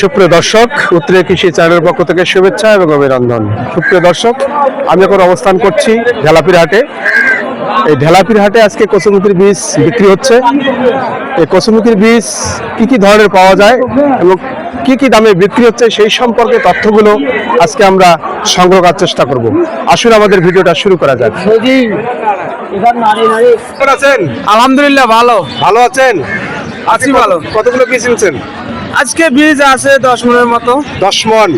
সুপ্রিয় দর্শক উত্তরে কৃষি চ্যানেলের পক্ষ থেকে শুভেচ্ছা এবং অভিনন্দন। সুপ্রিয় দর্শক আমি এখন অবস্থান করছি ঢেলাপির হাটে এই ঢেলাপির হাটে আজকে কচুমুখির বীজ বিক্রি হচ্ছে। এই কচুমুখির বীজ কি কি ধরনের পাওয়া যায় এবং কি কি দামে বিক্রি হচ্ছে সেই সম্পর্কে তথ্যগুলো আজকে আমরা সংগ্রহ করার চেষ্টা করব। আসুন আমাদের ভিডিওটা শুরু করা যাক। আছেন? আলহামদুলিল্লাহ ভালো। ভালো আছেন? আছি ভালো। কতগুলো বীজ নিয়েছেন আজকে বীজ আছে দশ মনের মতো। দশ মন?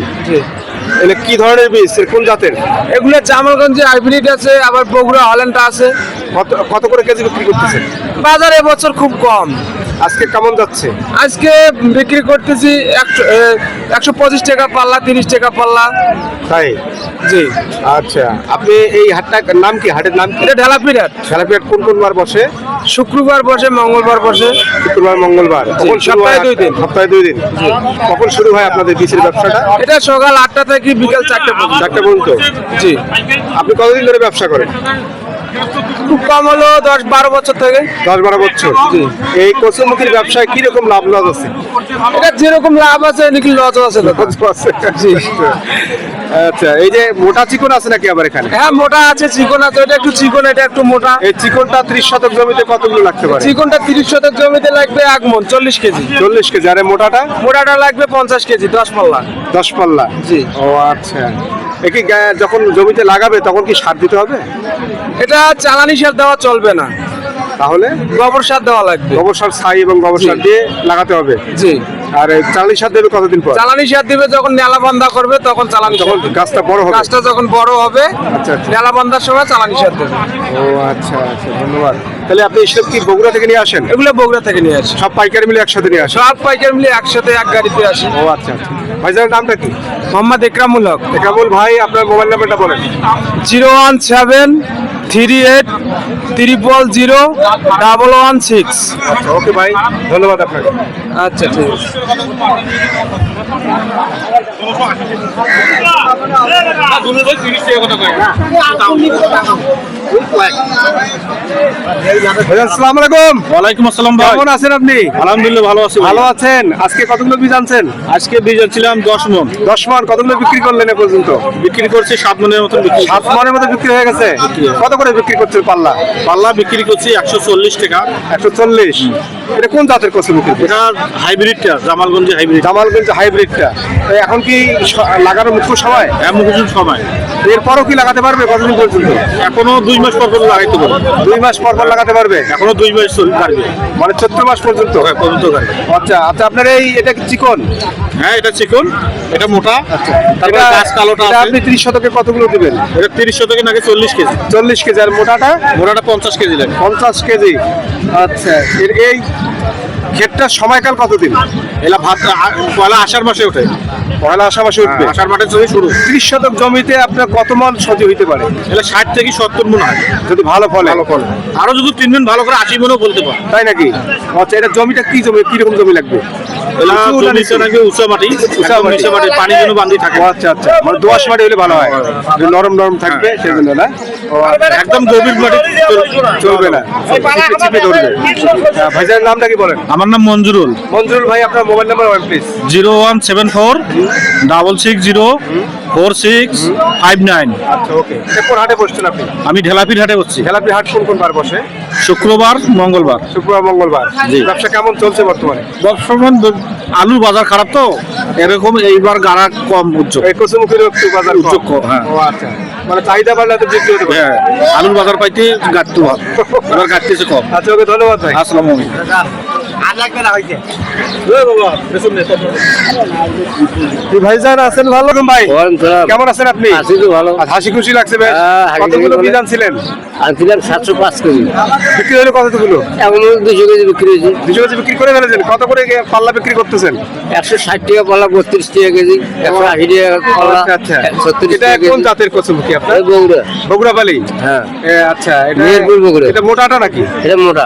এলে কি ধরনের বীজ? কোন জাতের? এগুলো জামালগঞ্জে হাইব্রিড আছে আবার বগুড়া হল্যান্ডটা আছে। কত কত করে কেজি বিক্রি করতেছে বাজারে বছর খুব কম। আজকে কেমন যাচ্ছে? আজকে বিক্রি করতেছি একশো পঁচিশ টাকা পাল্লা তিরিশ টাকা পাল্লা। তাই? জি। আচ্ছা আপনি এই হাটটা নাম কি? হাটের নাম কি? এটা ঢেলা পিরিয়ড খেলাপিহাট কোন কোন বার বসে? শুক্রবার বসে মঙ্গলবার বসে। শুক্রবার মঙ্গলবার। কখন সপ্তাহে দুই দিন। সপ্তাহে দুই দিন। কখন শুরু হয় আপনাদের বীজের ব্যবসাটা? এটা সকাল আটটা থেকে বিকাল চারটে পর্যন্ত। চারটা পর্যন্ত। জি। আপনি কতদিন ধরে ব্যবসা করেন? খুব কম হলো দশ বারো বছর থেকে। দশ বারো বছর এই কচুমুখির ব্যবসায় কীরকম লাভ লস আছে? এটা যেরকম লাভ আছে নাকি লস আছে। আচ্ছা এই যে মোটা চিকন আছে নাকি আবার এখানে? হ্যাঁ মোটা আছে চিকন আছে। এটা একটু চিকন এটা একটু মোটা। এই চিকনটা ত্রিশ শতক জমিতে কতগুলো লাগতে পারে? চিকনটা তিরিশ শতক জমিতে লাগবে এক মন চল্লিশ কেজি। চল্লিশ কেজি আর মোটাটা? মোটাটা লাগবে পঞ্চাশ কেজি দশ পাল্লা। দশ পাল্লা? জি। ও আচ্ছা। একে যখন জমিতে লাগাবে তখন কি সার দিতে হবে? এটা চালানি সার দেওয়া চলবে না। তাহলে? গোবর সার দেওয়া লাগবে। গোবর সার ছাই এবং গোবর সার দিয়ে লাগাতে হবে। জি। আর এই চালি সার দেবে কতদিন পর? চালানি সার দিবে যখন নেলা বান্ধা করবে তখন চালানি যখন গাছটা বড় হবে। গাছটা যখন বড় হবে আচ্ছা, আচ্ছা। নেলা বান্ধার সময় চালানি সার দেবে। ও আচ্ছা আচ্ছা ধন্যবাদ। তাহলে আপনি এসব কি বগুড়া থেকে নিয়ে আসেন? এগুলো বগুড়া থেকে নিয়ে আসি। সব পাইকারি মিলে একসাথে নিয়ে আসেন? সব পাইকার মিলে একসাথে এক গাড়িতে আসি। ও আচ্ছা আচ্ছা। ভাইজানের নামটা কি? মোহাম্মদ ইকরামুল হক। একাবুল ভাই আপনার মোবাইল নাম্বারটা বলেন। Zero one seven three eight triple zero double one six. Okay ভাই। ধন্যবাদ আপনাকে। আচ্ছা ঠিক আসসালামু আলাইকুম। ওয়ালাইকুম আসসালাম ভাই। কেমন আছেন আপনি? আলহামদুলিল্লাহ ভালো আছি ভালো আছেন? আজকে কতগুলো বীজ আনছেন? আজকে বীজ ছিলাম দশ মন। দশ মন। কতগুলো বিক্রি করলেন এ পর্যন্ত? বিক্রি করছি সাত মনের মতন বিক্রি সাত মনের মতো বিক্রি হয়ে গেছে? কত করে বিক্রি করছেন পাল্লা? পাল্লা বিক্রি করছি একশো চল্লিশ টাকা। একশো চল্লিশ। এটা কোন জাতের কচুমুখী এটা হাইব্রিডটা জামালগঞ্জে হাইব্রিড। জামালগঞ্জ হাইব্রিডটা। তো এখন কি লাগানোর মুখ্য সময়? এমন কিছু সময়। এরপরও কি লাগাতে পারবে কতদিন পর্যন্ত? এখনও দুই মাস পর পর্যন্ত লাগাইতে পারবে। দুই মাস পর পর লাগাতে পারবে? এখনও দুই মাস কাটবে। মানে চৈত্র মাস পর্যন্ত? হ্যাঁ, পর্যন্ত কাটবে। আচ্ছা আচ্ছা আপনার এই এটা কি চিকন? হ্যাঁ এটা চিকন এটা মোটা। তারপরে এটা- গাছ কালোটা আছে। আপনি ত্রিশ শতকে কতগুলো দিবেন? এটা তিরিশ শতকে নাকি চল্লিশ কেজি। চল্লিশ কেজি আর মোটাটা? মোটাটা পঞ্চাশ কেজি লাগে। পঞ্চাশ কেজি। আচ্ছা এর এই ক্ষেতটার সময়কাল কতদিন? এলা ভাত পয়লা আষাঢ় মাসে ওঠে। পয়লা মাসে উঠবে। আষাঢ় মাসের ছবি শুরু। ত্রিশ শতক জমিতে আপনার কত মন সজি হইতে পারে? এলা ষাট থেকে সত্তর মন হয়। যদি ভালো ফলে। ভালো ফল। আরও যদি তিন দিন ভালো করে আশি মনও বলতে পারে। তাই নাকি? আচ্ছা এটা জমিটা কি জমি? কীরকম জমি লাগবে? আচ্ছা আচ্ছা। মানে হয়। নরম নরম থাকবে সেই না? আচ্ছা, একদম গভীর মাটি চলবে না। চিপে ধরবে। হ্যাঁ, নামটা কি বলেন? আমার নাম মঞ্জুরুল। মঞ্জুরুল ভাই আপনার mobile number one please zero one seven four double six zero four six five nine. আচ্ছা ওকে কোন হাটে বসছেন আপনি? আমি ঢেলাপির হাটে হচ্ছি খেলাপি হাট কোন কোন বার বসে? শুক্রবার মঙ্গলবার। শুক্রবার মঙ্গলবার। জি। ব্যবসা কেমন চলছে বর্তমানে? বর্তমান আলুর বাজার খারাপ তো এরকম এইবার গাড়া কম উচ্চ এই কচুমুখির একটু বাজার। উচ্চ হ্যাঁ। ও আচ্ছা। মানে চাহিদা বাড়লে তো বিক্রি হতে হ্যাঁ আলুর বাজার পাইতে গাড়তে ভাব। এবার গাড়তেছে কম। আচ্ছা ওকে ধন্যবাদ ভাই। আসসালামু আলাইকুম। কি ভাইজান আছেন ভালো? ভাই। কেমন আছেন আপনি? ভালো। হাসি খুশি লাগছে বেশ। হ্যাঁ, হাসি খুশি কতগুলো বলে। বীজ আনছিলাম সাতশো পাঁচ কেজি। বিক্রি হলো কতগুলো? এখন দুশো কেজি বিক্রি হয়েছে। দুশো কেজি বিক্রি করে ফেলেছেন। কত করে পাল্লা বিক্রি করতেছেন? একশো ষাট টাকা পাল্লা বত্রিশ টাকা কেজি। একশো আশি টাকা পাল্লা আচ্ছা আচ্ছা। টাকা কোন আপনার? বগুড়া বগুড়া। বালি হ্যাঁ। আচ্ছা এটা মেহেরপুর বগুড়া। এটা মোটাটা নাকি? এটা মোটা।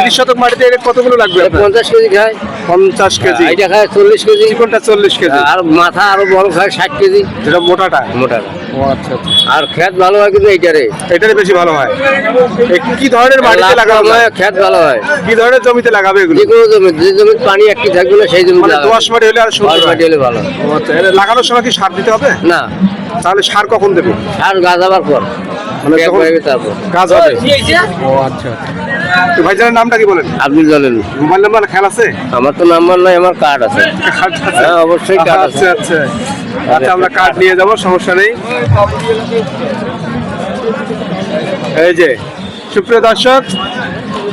ত্রিশ শতক মাটিতে কতগুলো লাগবে? পঞ্চাশ কেজি খায়। পঞ্চাশ কেজি। এটা খায় চল্লিশ কেজি। চিকনটা চল্লিশ কেজি। আর মাথা আরও বড় খায় ষাট কেজি। যেটা মোটাটা? মোটা। ও আচ্ছা আচ্ছা। আর খেত ভালো হয় কিন্তু এইটারে। এটারে বেশি ভালো হয়। কি ধরনের মাটিতে লাগানো হয়, যায়? খেত ভালো হয়। কি ধরনের জমিতে লাগাবে এগুলো? যে কোনো জমি যে জমিতে পানি একটি থাকবে না সেই জমি মানে দোয়াশ মাটি হলে আর সুন্দর হয়। হলে ভালো আচ্ছা লাগানোর সময় কি সার দিতে হবে? না। তাহলে সার কখন দেবে? সার গাছ আবার পর মানে যখন তারপর গাছ হবে। ও আচ্ছা তো ভাইজানের নামটা কি বলেন? আব্দুল জলিল। মোবাইল নাম্বার খেয়াল আছে? আমার তো নাম্বার নাই আমার কার্ড আছে। হ্যাঁ, অবশ্যই card আছে। আচ্ছা আচ্ছা। আচ্ছা আমরা কার্ড নিয়ে যাব সমস্যা নেই। এই যে সুপ্রিয় দর্শক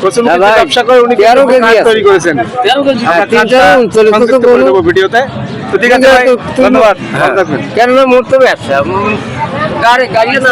ব্যবসা করে উনি তেরো কেজি তৈরি করেছেন। দেবো ভিডিওতে। তো ঠিক আছে ভাই ধন্যবাদ। থাকবেন। কেননা মোট তো ব্যবসা গাড়ি গাড়ি না